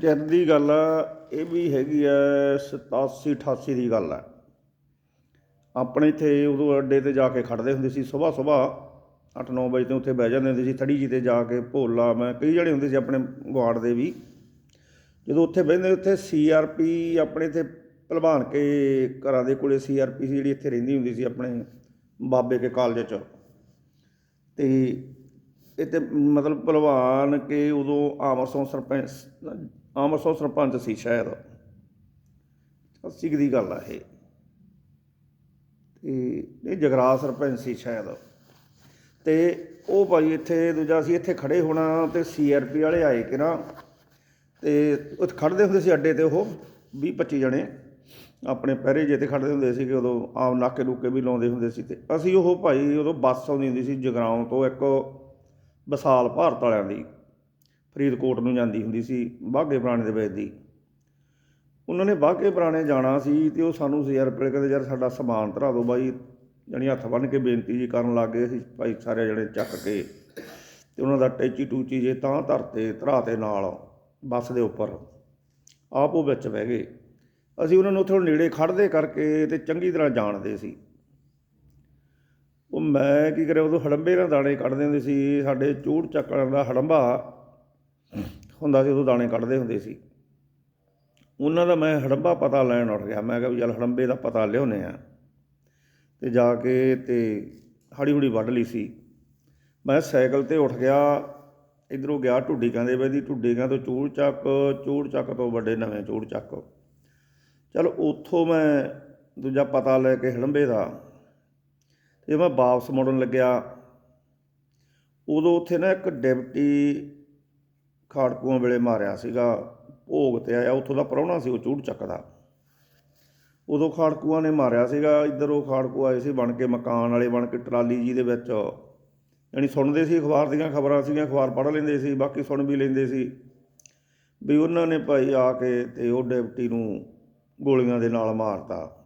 ਚਿਰ ਦੀ ਗੱਲ ਆ, ਇਹ ਵੀ ਹੈਗੀ ਆ 87 88 ਦੀ ਗੱਲ ਆ। ਆਪਣੇ ਇੱਥੇ ਉਦੋਂ ਅੱਡੇ ਤੇ ਜਾ ਕੇ ਖੜਦੇ ਹੁੰਦੇ ਸੀ, ਸਵੇਰ ਸਵੇਰ 8-9 ਵਜੇ ਤੋਂ ਉੱਥੇ ਬਹਿ ਜਾਂਦੇ ਹੁੰਦੇ ਸੀ, ਥੜੀ ਜੀ ਤੇ ਜਾ ਕੇ ਭੋਲਾ, ਮੈਂ ਕਈ ਜਣੇ ਹੁੰਦੇ ਸੀ ਆਪਣੇ ਗੁਆੜ ਦੇ ਵੀ। ਜਦੋਂ ਉੱਥੇ ਬਹਿੰਦੇ, ਉੱਥੇ ਸੀਆਰਪੀ ਆਪਣੇ ਇੱਥੇ ਭਲਵਾਨ ਕੇ ਘਰਾਂ ਦੇ ਕੋਲੇ ਸੀਆਰਪੀ ਸੀ ਜਿਹੜੀ ਇੱਥੇ ਰਹਿੰਦੀ ਹੁੰਦੀ ਸੀ ਆਪਣੇ ਬਾਬੇ ਕੇ ਕਾਲਜ 'ਚ। ਤੇ ਇਹ ਤੇ ਮਤਲਬ ਭਲਵਾਨ ਕੇ ਉਦੋਂ ਆਮਰਸੋਂ ਸਰਪੰਚ ਆਮਰਸੋਂ ਸਰਪੰਚ ਸੀ ਸ਼ਾਇਦ। ਅੱਸੀ ਕੁ ਦੀ ਗੱਲ ਆ ਇਹ। ਤੇ ਇਹ ਜਗਰਾ ਸਰਪੰਚ ਸੀ ਸ਼ਾਇਦ। ਤੇ ਉਹ ਭਾਈ ਇੱਥੇ ਦੂਜਾ ਸੀ, ਇੱਥੇ ਖੜੇ ਹੋਣਾ ਤੇ ਸੀਆਰਪੀ ਵਾਲੇ ਆਏ ਕਿ ਨਾ, ਤੇ ਉੱਥੇ ਖੜਦੇ ਹੁੰਦੇ ਸੀ ਅੱਡੇ ਤੇ ਉਹ 20 25 ਜਣੇ ਆਪਣੇ ਪਹਿਰੇ ਜੇ ਤੇ ਖੜਦੇ ਹੁੰਦੇ ਸੀ ਕਿ ਉਦੋਂ ਆਮ ਨਾਕੇ ਲੂਕੇ ਵੀ ਲਾਉਂਦੇ ਹੁੰਦੇ ਸੀ ਤੇ ਅਸੀਂ ਉਹ ਭਾਈ ਉਦੋਂ ਬੱਸ ਆਉਂਦੀ ਹੁੰਦੀ ਸੀ ਜਗਰਾਉਂ ਤੋਂ ਇੱਕ ਵਿਸਾਲ ਭਾਰਤ ਵਾਲਿਆਂ ਦੀ, ਫਰੀਦਕੋਟ ਨੂੰ ਜਾਂਦੀ ਹੁੰਦੀ ਸੀ ਬਾਘੇ ਪੁਰਾਣੇ ਦੇ ਵਿੱਚ ਦੀ। ਉਹਨਾਂ ਨੇ ਬਾਘੇ ਪੁਰਾਣੇ ਜਾਣਾ ਸੀ ਤੇ ਉਹ ਸਾਨੂੰ ਯਾਰ ਰੁਪਏ ਕਹਿੰਦੇ ਯਾਰ ਸਾਡਾ ਸਮਾਨ ਧਰਾ ਦਿਓ ਬਾਈ, ਜਾਣੀ ਹੱਥ ਬੰਨ੍ਹ ਕੇ ਬੇਨਤੀ ਜੀ ਕਰਨ ਲੱਗ ਗਏ ਸੀ ਭਾਈ ਸਾਰੇ ਜਣੇ ਚੱਕ ਕੇ ਤੇ ਉਹਨਾਂ ਦਾ ਟੈਚੀ ਟੂਚੀ ਜੇ ਤਾਂ ਧਰਤੇ ਧਰਾ ਤੇ ਨਾਲ ਬੱਸ ਦੇ ਉੱਪਰ। ਆਪ ਉਹ ਵਿੱਚ ਬਹਿ ਗਏ। ਅਸੀਂ ਉਹਨਾਂ ਨੂੰ ਉੱਥੋਂ ਨੇੜੇ ਖੜਦੇ ਕਰਕੇ ਤੇ ਚੰਗੀ ਤਰ੍ਹਾਂ ਜਾਣਦੇ ਸੀ। ਉਹ ਮੈਂ ਕੀ ਕਰਿਆ, ਉਦੋਂ ਹੜੰਬੇ ਨਾਲ ਦਾਣੇ ਕੱਢਦੇ ਹੁੰਦੇ ਸੀ, ਸਾਡੇ ਚੂੜ ਚੱਕਣ ਦਾ ਹੜੰਬਾ ਹੁੰਦਾ ਸੀ, ਉਦੋਂ ਦਾਣੇ ਕੱਢਦੇ ਹੁੰਦੇ ਸੀ। ਉਹਨਾਂ ਦਾ ਮੈਂ ਹੜੰਬਾ ਪਤਾ ਲੈਣ ਉੱਠ ਗਿਆ, ਮੈਂ ਕਿਹਾ ਵੀ ਚੱਲ ਹੜੰਬੇ ਦਾ ਪਤਾ ਲਿਆਉਂਦੇ ਆ ਤੇ ਜਾ ਕੇ ਤੇ ਹੜੀ ਹੁੜੀ ਵੱਢ ਲਈ ਸੀ। ਮੈਂ ਸਾਈਕਲ ਤੇ ਉੱਠ ਗਿਆ, ਇਧਰੋਂ ਗਿਆ ਢੁੱਡੀ ਕਹਿੰਦੇ ਵੇ ਦੀ, ਢੁੱਡੀ ਕਹਿੰਦੇ ਚੂੜ ਚੱਕ ਚੂੜ ਚੱਕ ਤੋਂ ਵੱਡੇ ਨਵੇਂ ਚੂੜ ਚੱਕ। ਚਲ ਉੱਥੋਂ ਮੈਂ ਦੂਜਾ ਪਤਾ ਲੈ ਕੇ ਹੜੰਬੇ ਦਾ ਤੇ ਮੈਂ ਵਾਪਸ ਮੁੜਨ ਲੱਗਿਆ, ਉਦੋਂ ਉੱਥੇ ਨਾ ਇੱਕ ਡਿਪਟੀ ਖਾੜਕੂਆਂ ਵੇਲੇ ਮਾਰਿਆ ਸੀਗਾ, ਭੋਗ ਤੇ ਆਇਆ, ਉੱਥੋਂ ਦਾ ਪ੍ਰਾਹੁਣਾ ਸੀ ਉਹ ਚੂੜ ਚੱਕਦਾ। ਉਦੋਂ ਖਾੜਕੂਆਂ ਨੇ ਮਾਰਿਆ ਸੀਗਾ, ਇੱਧਰ ਉਹ ਖਾੜਕੂ ਆਏ ਸੀ ਬਣ ਕੇ ਮਕਾਨ ਵਾਲੇ, ਬਣ ਕੇ ਟਰਾਲੀ ਜੀ ਦੇ ਵਿੱਚ। ਯਾਨੀ ਸੁਣਦੇ ਸੀ ਅਖਬਾਰ ਦੀਆਂ ਖਬਰਾਂ ਸੀਗੀਆਂ, ਅਖਬਾਰ ਪੜ੍ਹ ਲੈਂਦੇ ਸੀ, ਬਾਕੀ ਸੁਣ ਵੀ ਲੈਂਦੇ ਸੀ। ਵੀ ਉਹਨਾਂ ਨੇ ਭਾਈ ਆ ਕੇ ਤੇ ਉਹ ਡਿਪਟੀ ਨੂੰ ਗੋਲੀਆਂ ਦੇ ਨਾਲ ਮਾਰਤਾ।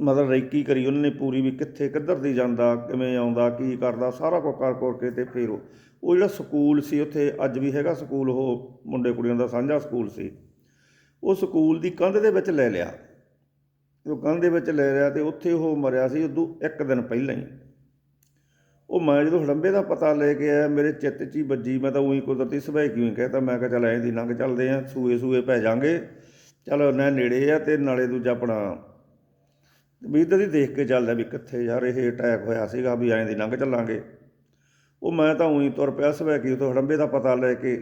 ਮਤਲਬ ਰੈਕੀ ਕਰੀ, ਉਹਨਾਂ ਨੇ ਪੂਰੀ ਵੀ ਕਿੱਥੇ ਕਿੱਧਰ ਦੀ ਜਾਂਦਾ, ਕਿਵੇਂ ਆਉਂਦਾ, ਕੀ ਕਰਦਾ, ਸਾਰਾ ਕੁਝ ਕਰ ਕਰ ਕੇ ਤੇ ਫਿਰ ਉਹ ਉਹ ਜਿਹੜਾ ਸਕੂਲ ਸੀ, ਉੱਥੇ ਅੱਜ ਵੀ ਹੈਗਾ ਸਕੂਲ, ਉਹ ਮੁੰਡੇ ਕੁੜੀਆਂ ਦਾ ਸਾਂਝਾ ਸਕੂਲ ਸੀ। ਉਹ ਸਕੂਲ ਦੀ ਕੰਧ ਦੇ ਵਿੱਚ ਲੈ ਲਿਆ। ਉਹ ਕੰਧ ਦੇ ਵਿੱਚ ਲੈ ਲਿਆ ਤੇ ਉੱਥੇ ਉਹ ਮਰਿਆ ਸੀ ਉਦੋਂ ਇੱਕ ਦਿਨ ਪਹਿਲਾਂ ਹੀ। ਉਹ ਮੈਂ ਜਦੋਂ ਹੜੰਬੇ ਦਾ ਪਤਾ ਲੈ ਕੇ ਆਇਆ, ਮੇਰੇ ਚਿੱਤ 'ਚ ਹੀ ਵੱਜੀ, ਮੈਂ ਤਾਂ ਉਹੀ ਕੁਦਰਤੀ ਸੁਭਾਅ ਕਿਉਂ ਕਹਿਤਾ, ਮੈਂ ਕਿਹਾ ਚੱਲ ਐਂ ਦੀ ਲੰਘ ਚੱਲਦੇ ਆ ਸੂਏ ਸੂਏ ਪੈ ਜਾਾਂਗੇ ਚਲ ਨਾ ਨੇੜੇ ਆ ਤੇ ਨਾਲੇ ਦੂਜਾ ਆਪਣਾ ਵੀ ਇੱਧਰ ਦੀ ਦੇਖ ਕੇ ਚੱਲਦਾ ਵੀ ਕਿੱਥੇ ਯਾਰ ਇਹ ਅਟੈਕ ਹੋਇਆ ਸੀਗਾ ਵੀ ਐਂ ਦੀ ਲੰਘ ਚੱਲਾਂਗੇ। ਉਹ ਮੈਂ ਤਾਂ ਉਹੀ ਤੁਰ ਪਿਆ ਸੁਭਾਅ ਕੀ ਤੋਂ ਹੜੰਬੇ ਦਾ ਪਤਾ ਲੈ ਕੇ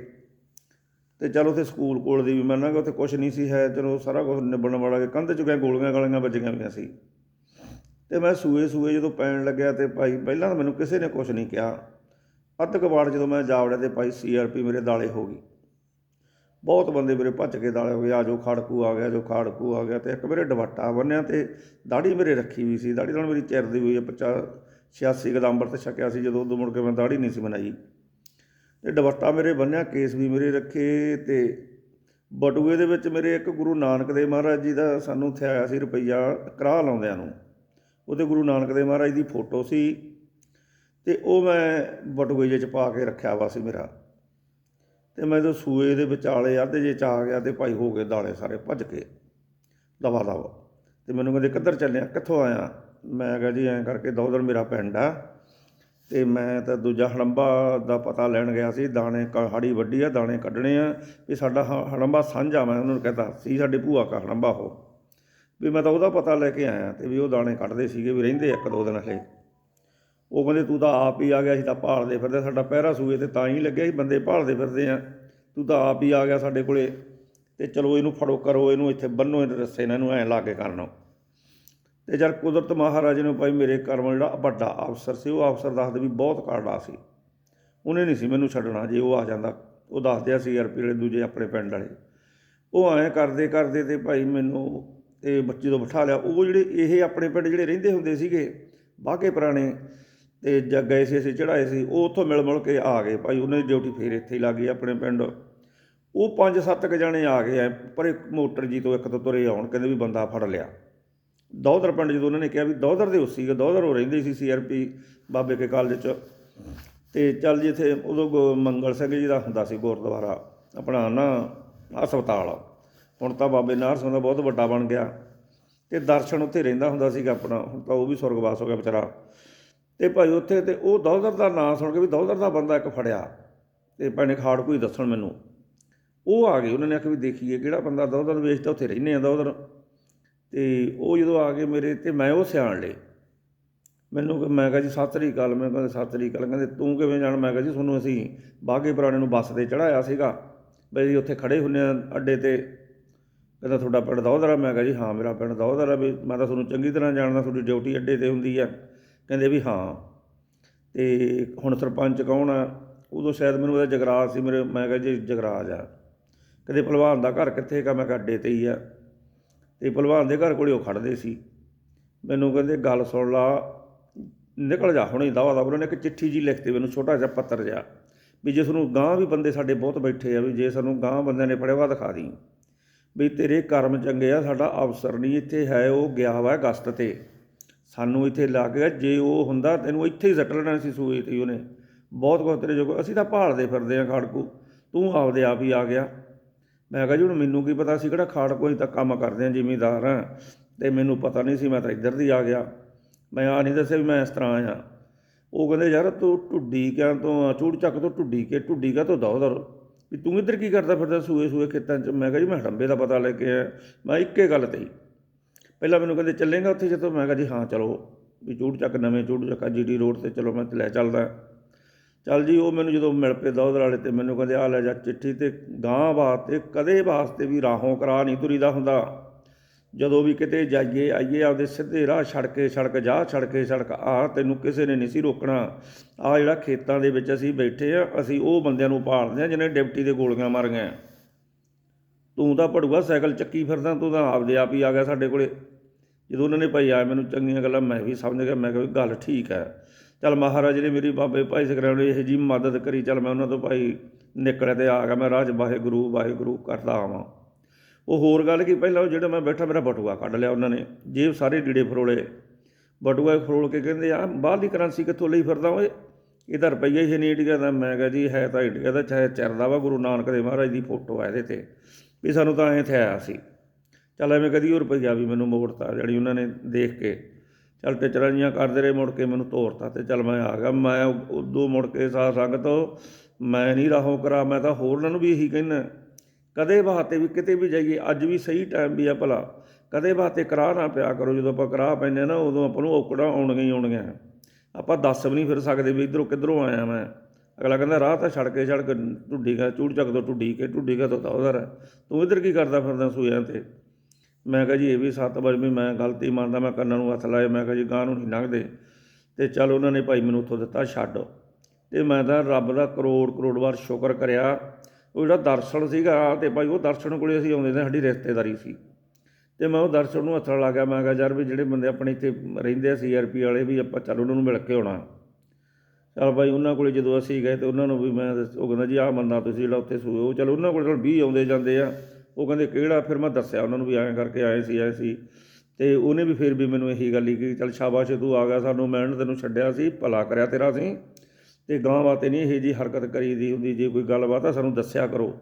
ਤੇ ਚਲ ਉੱਥੇ ਸਕੂਲ ਕੋਲ ਦੀ ਵੀ ਮੈਂ ਨਾ ਕਿ ਉੱਥੇ ਕੁਝ ਨਹੀਂ ਸੀ, ਹੈ ਚਲੋ ਸਾਰਾ ਕੁਝ ਨਿਬੜਨ ਵਾਲਾ ਕਿ ਕੰਧ ਚੁੱਕਿਆ ਗੋਲੀਆਂ ਗਾਲੀਆਂ ਵੱਜੀਆਂ ਹੋਈਆਂ ਸੀ। ਤੇ ਮੈਂ ਸੂਏ ਸੂਏ ਜਦੋਂ ਪੈਣ ਲੱਗਿਆ ਤੇ ਭਾਈ ਪਹਿਲਾਂ ਤਾਂ ਮੈਨੂੰ ਕਿਸੇ ਨੇ ਕੁਝ ਨਹੀਂ ਕਿਹਾ। ਅੱਧ ਕਵਾੜ ਜਦੋਂ ਮੈਂ ਜਾਵੜਿਆ ਤੇ ਭਾਈ ਸੀਆਰਪੀ ਮੇਰੇ ਦਾਲੇ ਹੋ ਗਈ। ਬਹੁਤ ਬੰਦੇ ਮੇਰੇ ਭੱਜ ਕੇ ਦਾਲੇ ਹੋਏ, ਆ ਜੋ ਖੜਕੂ ਆ ਗਿਆ ਜੋ ਖਾੜਕੂ ਆ ਗਿਆ, ਤੇ ਇੱਕ ਮੇਰੇ ਦੁਪੱਟਾ ਬੰਨਿਆ ਤੇ ਦਾੜੀ ਮੇਰੇ ਰੱਖੀ ਵੀ ਸੀ, ਦਾੜੀ ਨਾਲ ਮੇਰੀ ਚਿਰਦੀ ਹੋਈ ਹੈ 50 86 ਕਦੰਬਰ ਤੇ ਛਕਿਆ ਸੀ ਜਦੋਂ ਉਦੋਂ ਮੁੜ ਕੇ ਮੈਂ ਦਾੜੀ ਨਹੀਂ ਸੀ ਬਣਾਈ। ਤੇ ਦੁਪੱਟਾ ਮੇਰੇ ਬੰਨਿਆ, ਕੇਸ ਵੀ ਮੇਰੇ ਰੱਖੇ ਤੇ ਬਟੂਏ ਦੇ ਵਿੱਚ ਮੇਰੇ ਇੱਕ ਗੁਰੂ ਨਾਨਕ ਦੇਵ ਮਹਾਰਾਜ ਜੀ ਦਾ ਸਾਨੂੰ ਉੱਥੇ ਆਇਆ ਸੀ ਰੁਪਈਆ ਕਰਾਹ ਲਾਉਂਦਿਆਂ ਨੂੰ। ਉਹਦੇ ਗੁਰੂ ਨਾਨਕ ਦੇਵ ਮਹਾਰਾਜ ਦੀ ਫੋਟੋ ਸੀ ਤੇ ਉਹ ਮੈਂ ਬਟੂਏ ਜਿਹੇ ਚ ਪਾ ਕੇ ਰੱਖਿਆ ਵਾ ਸੀ ਮੇਰਾ। ਤੇ ਮੈਂ ਜਦੋਂ ਸੂਏ ਦੇ ਵਿਚਾਲੇ ਅੱਧੇ ਜੇ ਚ ਆ ਗਿਆ ਤੇ ਭਾਈ ਹੋ ਗਏ ਦਾਲੇ ਸਾਰੇ ਭੱਜ ਕੇ। ਦਵਾ ਦਵਾ। ਤੇ ਮੈਨੂੰ ਕਹਿੰਦੇ, ਕਿੱਧਰ ਚੱਲਿਆ? ਕਿੱਥੋਂ ਆਇਆ? ਮੈਂ ਕਿਹਾ ਜੀ, ਐਂ ਕਰਕੇ ਦੌਦਰ ਮੇਰਾ ਪਿੰਡ ਆ। ਤੇ ਮੈਂ ਤਾਂ ਦੂਜਾ ਹੜੰਬਾ ਦਾ ਪਤਾ ਲੈਣ ਗਿਆ ਸੀ, ਦਾਣੇ ਕ- ਹਾੜੀ ਵੱਡੀ ਆ, ਦਾਣੇ ਕੱਢਣੇ ਆ। ਵੀ ਸਾਡਾ ਹ- ਹੜੰਬਾ ਸਾਂਝਾ ਮੈਂ ਉਹਨਾਂ ਨੂੰ ਕਹਿੰਦਾ ਸੀ ਸਾਡੇ ਭੂਆ ਕਾ ਹੜੰਬਾ ਹੋ ਵੀ ਮੈਂ ਤਾਂ ਉਹਦਾ ਪਤਾ ਲੈ ਕੇ ਆਇਆ ਤੇ ਵੀ ਉਹ ਦਾਣੇ ਕੱਢਦੇ ਸੀਗੇ, ਵੀ ਰਹਿੰਦੇ ਇੱਕ ਦੋ ਦਿਨ ਹਲੇ। ਉਹ ਕਹਿੰਦੇ ਤੂੰ ਤਾਂ ਆਪ ਹੀ ਆ ਗਿਆ ਸੀ ਤਾਂ ਭਾਲਦੇ ਫਿਰਦੇ, ਸਾਡਾ ਪਹਿਰਾ ਸੂਏ ਤੇ ਤਾਂ ਹੀ ਲੱਗਿਆ ਸੀ ਬੰਦੇ ਭਾਲਦੇ ਫਿਰਦੇ ਆ। ਤੂੰ ਤਾਂ ਆਪ ਹੀ ਆ ਗਿਆ ਸਾਡੇ ਕੋਲੇ ਤੇ ਚਲੋ ਇਹਨੂੰ ਫੜੋ, ਕਰੋ ਇਹਨੂੰ ਇੱਥੇ ਬੰਨੋ ਇਹਦੇ ਰੱਸੇ ਨਾਲ ਇਹਨੂੰ ਐਂ ਲਾ ਕੇ ਕਰਨਾ ਤੇ ਜਦ ਕੁਦਰਤ ਮਹਾਰਾਜ ਨੇ ਭਾਈ ਮੇਰੇ ਕਰਮ ਜਿਹੜਾ ਵੱਡਾ ਅਫਸਰ ਸੀ, ਉਹ ਅਫਸਰ ਦੱਸਦੇ ਵੀ ਬਹੁਤ ਕਾਰਡਾ ਸੀ। ਉਹਨੇ ਨਹੀਂ ਸੀ ਮੈਨੂੰ ਛੱਡਣਾ, ਜੇ ਉਹ ਆ ਜਾਂਦਾ, ਉਹ ਦੱਸਦਿਆ ਸੀ ਆਰਪੀ ਵਾਲੇ ਦੂਜੇ ਆਪਣੇ ਪਿੰਡ ਵਾਲੇ। ਉਹ ਐਂ ਕਰਦੇ ਕਰਦੇ ਤੇ ਭਾਈ ਮੈਨੂੰ ਤੇ ਬੱਚੇ ਤੋਂ ਬਿਠਾ ਲਿਆ। ਉਹ ਜਿਹੜੇ, ਇਹ ਆਪਣੇ ਪਿੰਡ ਜਿਹੜੇ ਰਹਿੰਦੇ ਹੁੰਦੇ ਸੀਗੇ ਬਾਘੇ ਪੁਰਾਣੇ ਤੇ ਜ ਗਏ ਸੀ, ਅਸੀਂ ਚੜਾਏ ਸੀ, ਉਹ ਉੱਥੋਂ ਮਿਲ ਮਿਲ ਕੇ ਆ ਗਏ। ਭਾਈ ਉਹਨਾਂ ਦੀ ਡਿਊਟੀ ਫੇਰ ਇੱਥੇ ਹੀ ਲੱਗ ਗਈ ਆਪਣੇ ਪਿੰਡ। ਉਹ ਪੰਜ ਸੱਤ ਕ ਜਣੇ ਆ ਗਏ ਐ, ਪਰ ਇੱਕ ਮੋਟਰ ਜੀ ਤੋਂ ਇੱਕ ਤੋਂ ਤੁਰੇ ਆਉਣ, ਕਹਿੰਦੇ ਵੀ ਬੰਦਾ ਫੜ ਲਿਆ। ਦੌਦਰ ਪਿੰਡ ਜਦੋਂ ਉਹਨਾਂ ਨੇ ਕਿਹਾ ਵੀ ਦੌਦਰ ਦੇ ਉਸ ਸੀਗਾ ਦੌਦਰ ਉਹ ਰਹਿੰਦੇ ਸੀ ਸੀਆਰਪੀ ਬਾਬੇ ਕੇ ਕਾਲਜ ਚ। ਤੇ ਚੱਲ ਜੀ ਇੱਥੇ ਉਦੋਂ ਗੋ- ਮੰਗਲ ਸਿੰਘ ਜੀ ਦਾ ਹੁੰਦਾ ਸੀ ਗੁਰਦੁਆਰਾ, ਆਪਣਾ ਨਾ ਹਸਪਤਾਲ। ਹੁਣ ਤਾਂ ਬਾਬੇ ਨਾਹਰ ਸਿੰਘ ਦਾ ਬਹੁਤ ਵੱਡਾ ਬਣ ਗਿਆ। ਤੇ ਦਰਸ਼ਨ ਉੱਥੇ ਰਹਿੰਦਾ ਹੁੰਦਾ ਸੀਗਾ ਆਪਣਾ, ਹੁਣ ਤਾਂ ਉਹ ਵੀ ਸੁਰਗਵਾਸ ਹੋ ਗਿਆ ਵਿਚਾਰਾ। ਤੇ ਭਾਈ ਉੱਥੇ ਤੇ ਉਹ ਦੌਦਰ ਦਾ ਨਾਂ ਸੁਣ ਕੇ ਵੀ ਦੌਦਰ ਦਾ ਬੰਦਾ ਇੱਕ ਫੜਿਆ ਤੇ ਭੈਣੇ ਖਾੜ ਕੋਈ ਦੱਸਣ ਮੈਨੂੰ। ਉਹ ਆ ਗਏ, ਉਹਨਾਂ ਨੇ ਆਖਿਆ ਵੀ ਦੇਖੀਏ ਕਿਹੜਾ ਬੰਦਾ ਦੌਦਰ ਵੇਚਦਾ ਉੱਥੇ ਰਹਿੰਦੇ ਆ ਦੌਦਰ ਤੇ ਉਹ ਜਦੋਂ ਆ ਗਏ ਮੇਰੇ ਤੇ ਮੈਂ ਉਹ ਸਿਆਣ ਲਏ। ਮੈਨੂੰ ਕਿ ਮੈਂ ਕਿਹਾ ਜੀ, ਸਤਿ ਸ੍ਰੀ ਅਕਾਲ। ਮੈਂ ਕਹਿੰਦਾ ਸਤਿ ਸ੍ਰੀ ਅਕਾਲ। ਕਹਿੰਦੇ, ਤੂੰ ਕਿਵੇਂ ਜਾਣ? ਮੈਂ ਕਿਹਾ ਜੀ, ਤੁਹਾਨੂੰ ਅਸੀਂ ਬਾਗੇ ਪੁਰਾਣੇ ਨੂੰ ਬੱਸ ਤੇ ਚੜਾਇਆ ਸੀਗਾ। ਬਈ ਉੱਥੇ ਖੜੇ ਹੁੰਨੇ ਆ ਅੱਡੇ ਤੇ। ਕਹਿੰਦਾ, ਤੁਹਾਡਾ ਪਿੰਡ ਦੌਧਰਾ ਮੈਂ ਕਿਹਾ ਜੀ, ਹਾਂ, ਮੇਰਾ ਪਿੰਡ ਦੌਧਰਾ ਵੀ ਮੈਂ ਤਾਂ ਤੁਹਾਨੂੰ ਚੰਗੀ ਤਰ੍ਹਾਂ ਜਾਣਦਾ, ਤੁਹਾਡੀ ਡਿਊਟੀ ਅੱਡੇ ਤੇ ਹੁੰਦੀ ਆ ਕਹਿੰਦੇ ਵੀ ਹਾਂ। ਤੇ ਹੁਣ ਸਰਪੰਚ ਕੌਣ ਆ? ਉਦੋਂ ਸ਼ਾਇਦ ਮੈਨੂੰ ਉਹਦਾ ਜਗਰਾਜ ਸੀ, ਮੇਰੇ ਮੈਂ ਕਿਹਾ ਜੀ ਜਗਰਾਜ ਆ। ਕਹਿੰਦੇ ਭਲਵਾਨ ਦਾ ਘਰ ਕਿੱਥੇ ਕਾ ਮੈਂ ਕਿਹਾ ਅੱਡੇ ਤੇ ਹੀ ਆ। ਤੇ ਭਲਵਾਨ ਦੇ ਘਰ ਕੋਲੇ ਉਹ ਖੜਦੇ ਸੀ। ਮੈਨੂੰ ਕਹਿੰਦੇ ਗੱਲ ਸੁਣ ਲਾ, ਨਿਕਲ ਜਾ ਹੁਣੇ ਦਵਾ ਦਾ। ਉਹਨਾਂ ਨੇ ਇੱਕ ਚਿੱਠੀ ਜੀ ਲਿਖਤੀ ਮੈਨੂੰ, ਛੋਟਾ ਜਿਹਾ ਪੱਤਰ ਜਿਹਾ, ਵੀ ਜੇ ਤੁਹਾਨੂੰ ਗਾਂ ਵੀ ਬੰਦੇ ਸਾਡੇ ਬਹੁਤ ਬੈਠੇ ਆ, ਵੀ ਜੇ ਸਾਨੂੰ ਗਾਂ ਬੰਦਿਆਂ ਨੇ ਪੜਿਆ ਵਾ ਦਿਖਾ ਦੀ ਵੀ ਤੇਰੇ ਕਰਮ ਚੰਗੇ ਆ, ਸਾਡਾ ਅਫਸਰ ਨਹੀਂ ਇੱਥੇ ਹੈ, ਉਹ ਗਿਆ ਵਾ ਅਗਸਤ ਤੇ। ਸਾਨੂੰ ਇੱਥੇ ਲਾ ਕੇ ਗਿਆ ਜੇ ਉਹ ਹੁੰਦਾ ਤੈਨੂੰ ਇੱਥੇ ਹੀ ਸੱਟ ਲੈਣਾ ਸੀ ਸੂਏ ਤੇ ਹੀ ਉਹਨੇ। ਬਹੁਤ ਕੁਝ ਤੇਰੇ ਜੋ ਅਸੀਂ ਤਾਂ ਭਾਲਦੇ ਫਿਰਦੇ ਆ ਖਾੜਕੂ। ਤੂੰ ਆਪਦੇ ਆਪ ਹੀ ਆ ਗਿਆ। ਮੈਂ ਕਿਹਾ ਜੀ, ਹੁਣ ਮੈਨੂੰ ਕੀ ਪਤਾ ਸੀ ਕਿਹੜਾ ਖਾੜਕੂ, ਅਸੀਂ ਤਾਂ ਕੰਮ ਕਰਦੇ ਆ ਜ਼ਿਮੀਂਦਾਰ ਆ ਤੇ ਮੈਨੂੰ ਪਤਾ ਨਹੀਂ ਸੀ, ਮੈਂ ਤਾਂ ਇੱਧਰ ਦੀ ਆ ਗਿਆ। ਮੈਂ ਆ ਨਹੀਂ ਦੱਸਿਆ ਵੀ ਮੈਂ ਇਸ ਤਰ੍ਹਾਂ ਆ ਉਹ ਕਹਿੰਦੇ, ਯਾਰ ਤੂੰ ਢੁੱਡੀ ਕਿਆਂ ਤੋਂ, ਚੂੜ ਚੱਕ ਤੋਂ ਢੁੱਡੀ ਕੇ, ਢੁੱਡੀ ਕਾ ਤੋਂ ਦੌਦਰ ਵੀ ਤੂੰ ਇੱਧਰ ਕੀ ਕਰਦਾ ਫਿਰਦਾ ਸੂਏ ਸੂਏ ਖੇਤਾਂ 'ਚ? ਮੈਂ ਕਿਹਾ ਜੀ, ਮੈਂ ਹੜੰਬੇ ਦਾ ਪਤਾ ਲੈ ਕੇ ਆਇਆ। ਮੈਂ ਇੱਕੇ ਗੱਲ ਤੇ ਹੀ। ਪਹਿਲਾਂ ਮੈਨੂੰ ਕਹਿੰਦੇ, ਚੱਲੇਗਾ ਉੱਥੇ ਜਦੋਂ ਮੈਂ ਕਿਹਾ, ਜੀ ਹਾਂ, ਚਲੋ। ਵੀ ਚੂੜ ਚੱਕ, ਨਵੇਂ ਚੂੜ ਚੱਕਾ ਜੀਡੀ ਰੋਡ ਤੇ ਚਲੋ ਮੈਂ ਲੈ ਚੱਲਦਾ। ਚੱਲ ਜੀ, ਉਹ ਮੈਨੂੰ ਜਦੋਂ ਮਿਲ ਪਏ ਦੌਦਰ ਵਾਲੇ ਤੇ ਮੈਨੂੰ ਕਹਿੰਦੇ ਆ ਲੈ ਜਾ ਚਿੱਠੀ ਤੇ ਗਾਂ ਵਾਸਤੇ ਕਦੇ ਵਾਸਤੇ ਵੀ ਰਾਹੋਂ ਕਰਾ ਨਹੀਂ ਤੁਰੀਦਾ ਹੁੰਦਾ। ਜਦੋਂ ਵੀ ਕਿਤੇ ਜਾਈਏ, ਆਈਏ ਆਪਦੇ ਸਿੱਧੇ ਰਾਹ ਛੜ ਕੇ ਸੜਕ ਜਾ ਛੜ ਕੇ ਸੜਕ ਆ ਤੈਨੂੰ ਕਿਸੇ ਨੇ ਨਹੀਂ ਸੀ ਰੋਕਣਾ। ਆ ਜਿਹੜਾ ਖੇਤਾਂ ਦੇ ਵਿੱਚ ਅਸੀਂ ਬੈਠੇ ਆ, ਅਸੀਂ ਉਹ ਬੰਦਿਆਂ ਨੂੰ ਪਾਲਦੇ ਆ ਜਿਹਨੇ ਡਿਪਟੀ ਦੇ ਗੋਲੀਆਂ ਮਾਰੀਆਂ। ਤੂੰ ਤਾਂ ਪੜੂਆ ਸਾਈਕਲ ਚੱਕੀ ਫਿਰਦਾ, ਤੂੰ ਤਾਂ ਆਪਦੇ ਆਪ ਹੀ ਆ ਗਿਆ ਸਾਡੇ ਕੋਲੇ। ਜਦੋਂ ਉਹਨਾਂ ਨੇ ਭਾਈ ਆ ਮੈਨੂੰ ਚੰਗੀਆਂ ਗੱਲਾਂ ਮੈਂ ਵੀ ਸਮਝ ਗਿਆ, ਮੈਂ ਕਿਹਾ ਵੀ ਗੱਲ ਠੀਕ ਹੈ। ਚੱਲ ਮਹਾਰਾਜ ਨੇ ਮੇਰੀ ਬਾਬੇ ਭਾਈ ਸਕਰਾਉ ਨੇ ਇਹ ਜੀ ਮਦਦ ਕਰੀ, ਚੱਲ ਮੈਂ ਉਹਨਾਂ ਤੋਂ ਭਾਈ ਨਿਕਲਿਆ ਤੇ ਆ ਗਿਆ, ਮੈਂ ਰਾਜ ਵਾਹਿਗੁਰੂ ਵਾਹਿਗੁਰੂ ਕਰਦਾ ਆਵਾਂ। ਉਹ ਹੋਰ ਗੱਲ ਕੀ, ਪਹਿਲਾਂ ਉਹ ਜਿਹੜਾ ਮੈਂ ਬੈਠਾ, ਮੇਰਾ ਬਟੂਆ ਕੱਢ ਲਿਆ ਉਹਨਾਂ ਨੇ, ਜੇਬ ਸਾਰੇ ਡੀੜੇ ਫਰੋਲੇ। ਬਟੂਆ ਫਰੋਲ ਕੇ ਕਹਿੰਦੇ ਆ ਬਾਹਰਲੀ ਕਰੰਸੀ ਕਿੱਥੋਂ ਲਈ ਫਿਰਦਾ ਓਏ? ਇਹਦਾ ਰੁਪਈਆ ਹੀ ਨਹੀਂ ਇੰਡੀਆ ਦਾ। ਮੈਂ ਕਿਹਾ ਜੀ, ਹੈ ਤਾਂ ਇੰਡੀਆ ਦਾ, ਚਾਹੇ ਚਰਦਾ ਵਾ, ਗੁਰੂ ਨਾਨਕ ਦੇਵ ਮਹਾਰਾਜ ਦੀ ਫੋਟੋ ਆ ਇਹਦੇ ਤੇ। ਵੀ ਸਾਨੂੰ ਤਾਂ ਐਂ ਥਿਆ ਸੀ। ਚੱਲ ਐਵੇਂ ਕਦੀ ਉਹ ਰੁਪਈਆ ਵੀ ਮੈਨੂੰ ਮੋੜਤਾ, ਜਿਹੜੀ ਉਹਨਾਂ ਨੇ ਦੇਖ ਕੇ। ਚੱਲ ਟਿਚਰਾਂ ਜੀਆਂ ਕਰਦੇ ਰਹੇ, ਮੁੜ ਕੇ ਮੈਨੂੰ ਤੋਰਤਾ ਤੇ ਚੱਲ ਮੈਂ ਆ ਗਿਆ। ਮੈਂ ਉਦੋਂ ਮੁੜ ਕੇ ਸਾਧ ਸੰਗਤ, ਮੈਂ ਨਹੀਂ ਰਾਹੋਂ ਕਰਾ, ਮੈਂ ਤਾਂ ਹੋਰਨਾਂ ਨੂੰ ਵੀ ਇਹੀ ਕਹਿੰਦਾ, ਕਦੇ ਬਾਤੇ ਵੀ ਕਿਤੇ ਵੀ ਜਾਈਏ, ਅੱਜ ਵੀ ਸਹੀ ਟਾਈਮ ਵੀ ਆ ਭਲਾ। ਕਦੇ ਬਾਤੇ ਕਰਾ ਨਾ ਪਿਆ ਕਰੋ, ਜਦੋਂ ਆਪਾਂ ਕਰਾ ਪੈਂਦੇ ਨਾ, ਉਦੋਂ ਆਪਾਂ ਨੂੰ ਔਕੜਾਂ ਆਉਣਗੀਆਂ ਹੀ ਆਉਣਗੀਆਂ। ਆਪਾਂ ਦੱਸ ਵੀ ਨਹੀਂ ਫਿਰ ਸਕਦੇ ਵੀ ਇਧਰੋਂ ਕਿੱਧਰੋਂ ਆਇਆ ਮੈਂ। ਅਗਲਾ ਕਹਿੰਦਾ, ਰਾਹ ਤਾਂ ਛੜ ਕੇ ਛੜ ਕੇ, ਢੁੱਡੀ ਗਾ ਚੂੜ ਚੱਕ ਤੋਂ ਢੁੱਡੀ ਕੇ, ਢੁੱਡੀ ਕਾ ਤਾਂ ਉਧਰ ਤੂੰ ਇਧਰ ਕੀ ਕਰਦਾ ਫਿਰਦਾ ਸੂਇਆਂ ਤੇ? ਮੈਂ ਕਿਹਾ ਜੀ ਇਹ ਵੀ ਸੱਤ ਵਜੇ ਵੀ ਮੈਂ ਗਲਤੀ ਮੰਨਦਾ, ਮੈਂ ਕੰਨਾਂ ਨੂੰ ਹੱਥ ਲਾਏ, ਮੈਂ ਕਿਹਾ ਜੀ ਗਾਂ ਨੂੰ ਨਹੀਂ ਲੰਘਦੇ। ਤੇ ਚੱਲ ਉਹਨਾਂ ਨੇ ਭਾਈ ਮੈਨੂੰ ਉੱਥੋਂ ਦਿੱਤਾ ਛੱਡ। ਤੇ ਮੈਂ ਤਾਂ ਰੱਬ ਦਾ ਕਰੋੜ ਕਰੋੜ ਵਾਰ ਸ਼ੁਕਰ ਕਰਿਆ। ਉਹ ਜਿਹੜਾ ਦਰਸ਼ਨ ਸੀਗਾ ਤੇ ਭਾਈ ਉਹ ਦਰਸ਼ਨ ਕੋਲੇ ਅਸੀਂ ਆਉਂਦੇ ਨੇ ਸਾਡੀ ਰਿਸ਼ਤੇਦਾਰੀ ਸੀ। ਤੇ ਮੈਂ ਉਹ ਦਰਸ਼ਨ ਨੂੰ ਹੱਥ ਲਾ ਗਿਆ, ਮੈਂ ਕਿਹਾ ਯਾਰ ਵੀ ਜਿਹੜੇ ਬੰਦੇ ਆਪਣੇ ਇੱਥੇ ਰਹਿੰਦੇ ਆ ਸੀਆਰਪੀ ਵਾਲੇ ਵੀ ਆਪਾਂ ਚੱਲ ਉਹਨਾਂ ਨੂੰ ਮਿਲ ਕੇ ਆਉਣਾ। ਚੱਲ ਭਾਈ ਉਹਨਾਂ ਕੋਲੇ ਜਦੋਂ ਅਸੀਂ ਗਏ ਤੇ ਉਹਨਾਂ ਨੂੰ ਵੀ ਮੈਂ ਦੱਸ- ਉਹ ਕਹਿੰਦਾ ਜੀ ਆਹ ਬੰਦਾ ਤੁਸੀਂ ਜਿਹੜਾ ਉੱਥੇ ਸੂਏ, ਉਹ ਚਲੋ ਉਹਨਾਂ ਕੋਲ ਚਲ 20 ਆਉਂਦੇ ਜਾਂਦੇ ਆ। ਉਹ ਕਹਿੰਦੇ ਕਿਹੜਾ? ਫਿਰ ਮੈਂ ਦੱਸਿਆ ਉਹਨਾਂ ਨੂੰ ਵੀ ਐਂ ਕਰਕੇ ਆਏ ਸੀ ਆਏ ਸੀ। ਤੇ ਉਹਨੇ ਵੀ ਫਿਰ ਵੀ ਮੈਨੂੰ ਇਹੀ ਗੱਲ ਹੀ ਕਿ ਚੱਲ ਸ਼ਾਬਾਸ਼ ਤੂੰ ਆ ਗਿਆ ਸਾਨੂੰ ਮਿਲਣ ਤੈਨੂੰ ਛੱਡਿਆ ਸੀ, ਭਲਾ ਕਰਿਆ ਤੇਰਾ ਅਸੀਂ ਤੇ ਗਾਂ ਵਾਸਤੇ ਨਹੀਂ ਇਹ ਜੀ ਹਰਕਤ ਕਰੀ ਦੀ ਹੁੰਦੀ, ਜੇ ਕੋਈ ਗੱਲਬਾਤ ਆ ਸਾਨੂੰ ਦੱਸਿਆ ਕਰੋ।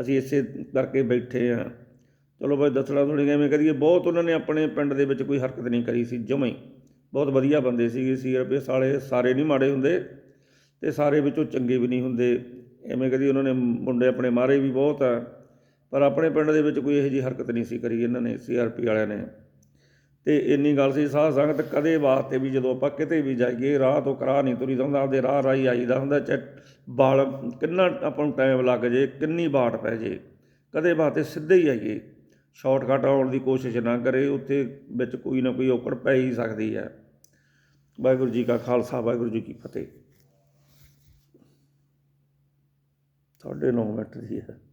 ਅਸੀਂ ਇਸੇ ਕਰਕੇ ਬੈਠੇ ਆ। ਚਲੋ ਭਾਈ ਦੱਸਣਾ ਥੋੜੀ ਐਵੇਂ ਕਰੀਏ। ਬਹੁਤ ਉਹਨਾਂ ਨੇ ਆਪਣੇ ਪਿੰਡ ਦੇ ਵਿੱਚ ਕੋਈ ਹਰਕਤ ਨਹੀਂ ਕਰੀ ਸੀ, ਜਮਾਂ ਹੀ। ਬਹੁਤ ਵਧੀਆ ਬੰਦੇ ਸੀਗੇ, ਸੀ ਸੀਆਰਪੀ ਸਾਲੇ, ਸਾਰੇ ਨਹੀਂ ਮਾੜੇ ਹੁੰਦੇ ਤੇ ਸਾਰੇ ਵਿੱਚੋਂ ਚੰਗੇ ਵੀ ਨਹੀਂ ਹੁੰਦੇ। ਐਵੇਂ ਕਦੀ ਉਹਨਾਂ ਨੇ ਮੁੰਡੇ ਆਪਣੇ ਮਾਰੇ ਵੀ ਬਹੁਤ ਆ। ਪਰ ਆਪਣੇ ਪਿੰਡ ਦੇ ਵਿੱਚ ਕੋਈ ਇਹੋ ਜਿਹੀ ਹਰਕਤ ਨਹੀਂ ਸੀ ਕਰੀ ਇਹਨਾਂ ਨੇ ਸੀਆਰਪੀ ਵਾਲਿਆਂ ਨੇ। ਤੇ ਇੰਨੀ ਗੱਲ ਸੀ, ਸਾਧ ਸੰਗਤ ਕਦੇ ਵਾਸਤੇ ਵੀ ਜਦੋਂ ਆਪਾਂ ਕਿਤੇ ਵੀ ਜਾਈਏ, ਰਾਹ ਤੋਂ ਕਰਾ ਨਹੀਂ ਤੁਰੀਦਾ ਹੁੰਦਾ ਆਪਦੇ ਰਾਹ ਰਾਹੀਂ ਆਈਦਾ ਹੁੰਦਾ ਚੈ ਬਾਲ ਕਿੰਨਾ ਆਪਾਂ ਨੂੰ ਟਾਈਮ ਲੱਗ ਜੇ, ਕਿੰਨੀ ਬਾਟ ਪੈ ਜੇ, ਕਦੇ ਵਾਸਤੇ ਸਿੱਧੇ ਹੀ ਆਈਏ। ਸ਼ਾਰਟਕਟ ਆਉਣ ਦੀ ਕੋਸ਼ਿਸ਼ ਨਾ ਕਰੇ, ਉੱਥੇ ਵਿੱਚ ਕੋਈ ਨਾ ਕੋਈ ਔਕੜ ਪੈ ਹੀ ਸਕਦੀ ਹੈ। ਵਾਹਿਗੁਰੂ ਜੀ ਕਾ ਖਾਲਸਾ, ਵਾਹਿਗੁਰੂ ਜੀ ਕੀ ਫਤਿਹ। ਤੁਹਾਡੇ ਨੌ ਮਿੰਟ ਦੀ ਹੈ।